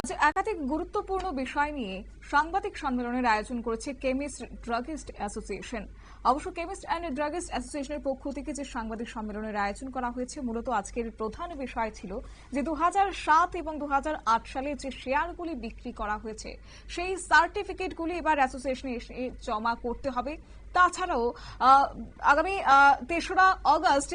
আজ একাধিক গুরুত্বপূর্ণ বিষয় নিয়ে সাংবাদিক সম্মেলনের আয়োজন করেছে কেমিস্ট ড্রাগিস্ট অ্যাসোসিয়েশন। অবশ্য কেমিস্ট অ্যান্ড ড্রাগিস্ট অ্যাসোসিয়েশনের পক্ষ থেকে যে সাংবাদিক সম্মেলনের আয়োজন করা হয়েছে, মূলত আজকের প্রধান বিষয় ছিল যে দু সাত এবং দু হাজার আট সালে যে শেয়ারগুলি বিক্রি করা হয়েছে, সেই সার্টিফিকেটগুলি এবার অ্যাসোসিয়েশনে এসে জমা করতে হবে। তাছাড়াও আগামী তেসরা অগস্ট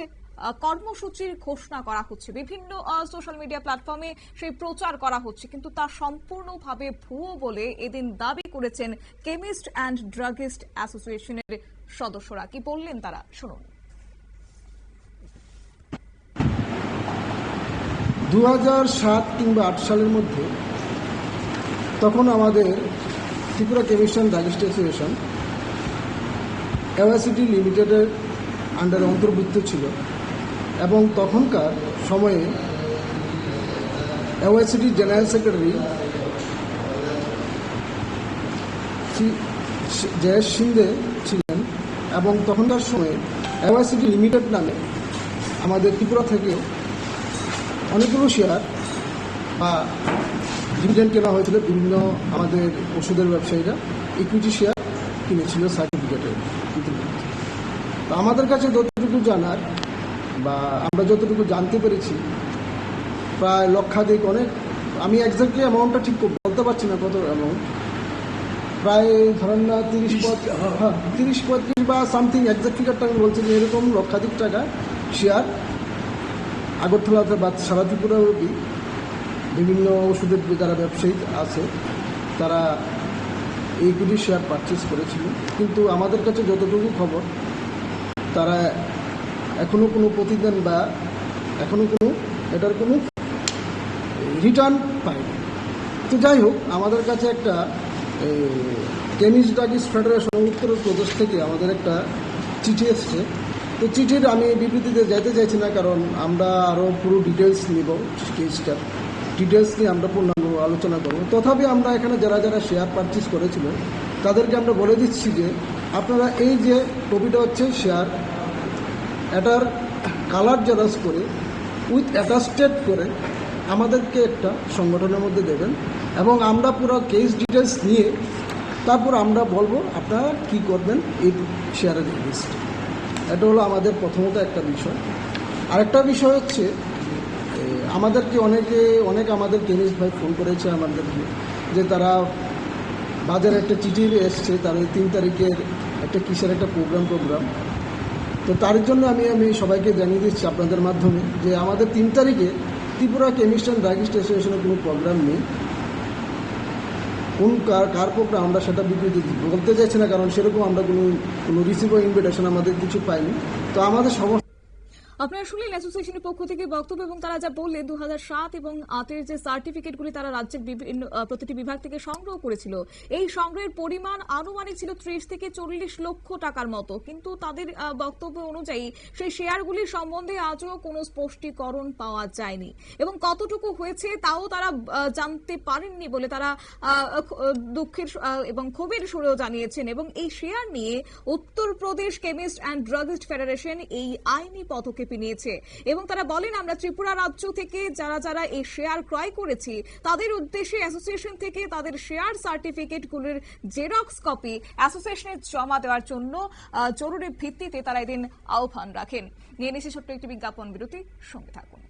কর্মসূচির ঘোষণা করা হচ্ছে। বিভিন্ন সোশ্যাল মিডিয়া প্ল্যাটফর্মে সেই প্রচার করা হচ্ছে, কিন্তু তা সম্পূর্ণভাবে ভুয়ো বলে এদিন দাবি করেছেন কেমিস্ট অ্যান্ড ড্রাগিস্ট অ্যাসোসিয়েশনের সদস্যরা। কি বললেন তারা? শুনুন। দু সাত কিংবা আট সালের মধ্যে তখন আমাদের Tripura chemistry and druggist association এওয়াসিটি লিমিটেডের আন্ডারে অন্তর্ভুক্ত ছিল। এবং তখনকার সময়ে এওয়াসিটি জেনারেল সেক্রেটারি জয়েশ সিন্দে ছিলেন এবং তখনকার সময়ে এওয়াসিটি লিমিটেড নামে আমাদের ত্রিপুরা থেকে অনেকগুলো শেয়ার বা ডিভিডেন্ড কেনা হয়েছিল, বিভিন্ন আমাদের ওষুধের ব্যবসায়ীরা ইকুইটি শেয়ার কিনেছিল সার্টিফিকেটের আমাদের কাছে যতটুকু জানার বা আমরা যতটুকু জানতে পেরেছি প্রায় লক্ষাধিক অনেক আমি এক্স্যাক্টলি অ্যামাউন্টটা ঠিক বলতে পারছি না কত অ্যামাউন্ট প্রায় ধরেন না তিরিশ পঁয়ত্রিশ হ্যাঁ। তিরিশ পঁয়ত্রিশ বা সামথিং এক্সাক্ট ফিগারটা আমি বলছি যে এরকম লক্ষাধিক টাকা শেয়ার আগরতলাতে বা সারা ত্রিপুরা অবধি বিভিন্ন ওষুধের যারা ব্যবসায়ী আছে তারা এইগুলি শেয়ার পারচেস করেছিল। কিন্তু আমাদের কাছে যতটুকু খবর তারা এখনও কোনো প্রতিদান বা এখনও কোনো, এটার কোনো রিটার্ন পায়নি তো যাই হোক, আমাদের কাছে একটা টেনিস ডাগিস ফেডারেশন উত্তর প্রদেশ থেকে আমাদের একটা চিঠি এসছে। তো চিঠির আমি বিবৃতিতে যেতে চাইছি না, কারণ আমরা আরও পুরো ডিটেলস নিব কেসটা ডিটেলস নিয়ে আমরা পূর্ণাঙ্গ আলোচনা করব। তথাপি আমরা এখানে যারা যারা শেয়ার পারচেস করেছিল, তাদেরকে আমরা বলে দিচ্ছি যে, আপনারা এই যে টপিটা হচ্ছে শেয়ার এটার কালার জেরাস করে, উইথ অ্যাটাস্টেড করে আমাদেরকে একটা সংগঠনের মধ্যে দেবেন এবং আমরা পুরো কেস ডিটেলস নিয়ে তারপর আমরা বলব আপনারা কি করবেন এই শেয়ারের লিস্ট এটা হলো আমাদের প্রথমত একটা বিষয়। আরেকটা বিষয় হচ্ছে আমাদেরকে অনেকে, অনেক আমাদের কেমিস্ট ভাই ফোন করেছে আমাদেরকে যে তারা বাজারে একটা চিঠি এসছে ওই তিন তারিখের একটা কিসের একটা প্রোগ্রাম প্রোগ্রাম তো তার জন্য আমি আমি সবাইকে জানিয়ে দিচ্ছি আপনাদের মাধ্যমে যে আমাদের তিন তারিখে ত্রিপুরা কেমিস্ট অ্যান্ড ড্রাগিস্ট অ্যাসোসিয়েশনের কোনো প্রোগ্রাম নেই। কোন কার কার প্রোগ্রাম আমরা সেটা বিবৃতি বলতে চাইছি না, কারণ সেরকম আমরা কোনো কোনো রিসিভ ইনভিটেশন আমাদের কিছু পাইনি। তো আমাদের সমস্ত আপনারা শুনলেন অ্যাসোসিয়েশনের পক্ষ থেকে বক্তব্য এবং তারা যা বললেন দু এবং আটের যে সার্টিফিকেটগুলি তারা রাজ্যের বিভিন্ন প্রতিটি বিভাগ থেকে সংগ্রহ করেছিল। এই সংগ্রহের পরিমাণ আনুমানিক ছিল ত্রিশ থেকে চল্লিশ লক্ষ টাকার মতো। কিন্তু তাদের বক্তব্য অনুযায়ী সেই শেয়ারগুলির সম্বন্ধে আজও কোনো স্পষ্টীকরণ পাওয়া যায়নি। এবং কতটুকু হয়েছে তাও তারা জানতে পারেননি বলে তারা দুঃখের এবং ক্ষোভের সুরেও জানিয়েছেন। এবং এই শেয়ার নিয়ে Uttar Pradesh chemist and druggist federation এই আইনি পদক্ষেপ নিয়েছে। এবং তারা বলেন, আমরা ত্রিপুরা রাজ্য থেকে যারা যারা এই শেয়ার ক্রয় করেছি, তাদের উদ্দেশ্যে অ্যাসোসিয়েশন থেকে তাদের শেয়ার সার্টিফিকেটগুলির জেরক্স কপি অ্যাসোসিয়েশনে জমা দেওয়ার জন্য জরুরি ভিত্তিতে তারা এদিন আহ্বান রাখেন। নিয়ে নিচ্ছে ছোট্ট একটি বিজ্ঞাপন, বিরতি, সঙ্গে থাকুন।